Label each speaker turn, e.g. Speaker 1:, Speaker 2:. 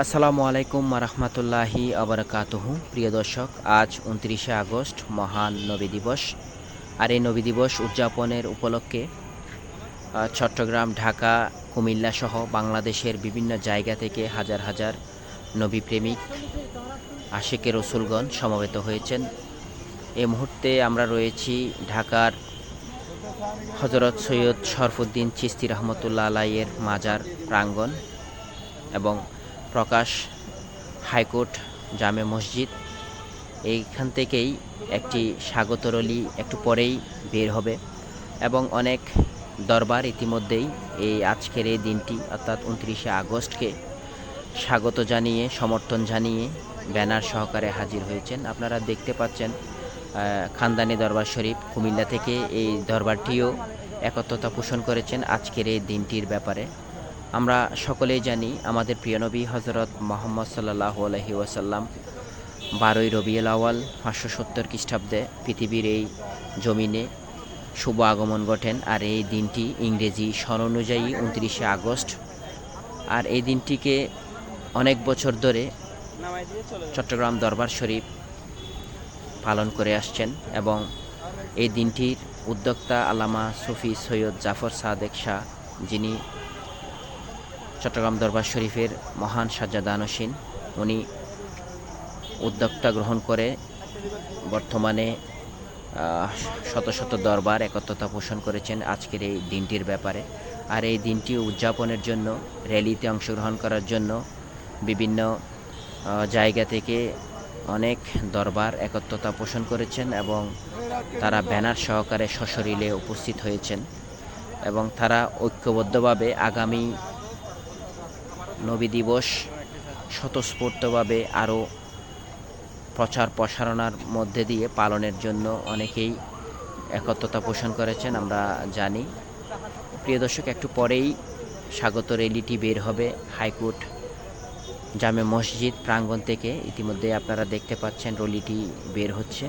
Speaker 1: আসসালামু আলাইকুম রহমতুল্লাহি আবরকাতহু প্রিয় দর্শক, আজ উনত্রিশে আগস্ট, মহান নবী দিবস। আর এই নবী দিবস উদযাপনের উপলক্ষে চট্টগ্রাম, ঢাকা, কুমিল্লা সহ বাংলাদেশের বিভিন্ন জায়গা থেকে হাজার হাজার নবী প্রেমিক আশেকে রসুলগণ সমবেত হয়েছেন। এই মুহূর্তে আমরা রয়েছি ঢাকার হজরত সৈয়দ শরফুদ্দিন চিস্তি রহমতুল্লাহ আলাইয়ের মাজার প্রাঙ্গণ এবং প্রকাশ হাইকোর্ট জামে মসজিদ। এইখান থেকেই একটি স্বাগতরলি একটু পরেই বের হবে এবং অনেক দরবার ইতিমধ্যেই এই আজকের এই দিনটি, অর্থাৎ উনত্রিশে আগস্টকে স্বাগত জানিয়ে, সমর্থন জানিয়ে ব্যানার সহকারে হাজির হয়েছেন। আপনারা দেখতে পাচ্ছেন খানদানি দরবার শরীফ কুমিল্লা থেকে এই দরবারটিও একত্রতা পোষণ করেছেন আজকের এই দিনটির ব্যাপারে। আমরা সকলেই জানি আমাদের প্রিয় নবী হজরত মোহাম্মদ সাল্লাহ আলহি ওয়াসাল্লাম বারোই রবিউল আওয়াল পাঁচশো সত্তর খ্রিস্টাব্দে পৃথিবীর এই জমিনে শুভ আগমন ঘটেন আর এই দিনটি ইংরেজি সন অনুযায়ী উনত্রিশে আগস্ট। আর এই দিনটিকে অনেক বছর ধরে চট্টগ্রাম দরবার শরীফ পালন করে আসছেন এবং এই দিনটির উদ্যোক্তা আলামা সুফি সৈয়দ জাফর সাদেক শাহ, যিনি চট্টগ্রাম দরবার শরীফের মহান সাজ্জাদানসীন উনি উদ্যোক্তা গ্রহণ করে বর্তমানে শত শত দরবার একত্রতা পোষণ করেছেন আজকের এই দিনটির ব্যাপারে। আর এই দিনটি উদযাপনের জন্য, র্যালিতে অংশগ্রহণ করার জন্য বিভিন্ন জায়গা থেকে অনেক দরবার একত্রতা পোষণ করেছেন এবং তারা ব্যানার সহকারে সশরীরে উপস্থিত হয়েছেন এবং তারা ঐক্যবদ্ধভাবে আগামী নবী দিবস স্বতঃস্ফূর্তভাবে আরও প্রচার প্রসারণার মধ্যে দিয়ে পালনের জন্য অনেকেই একত্রতা পোষণ করেছেন, আমরা জানি। প্রিয় দর্শক, একটু পরেই স্বাগত র্যালিটি বের হবে হাইকোর্ট জামে মসজিদ প্রাঙ্গণ থেকে। ইতিমধ্যে আপনারা দেখতে পাচ্ছেন রলিটি বের হচ্ছে।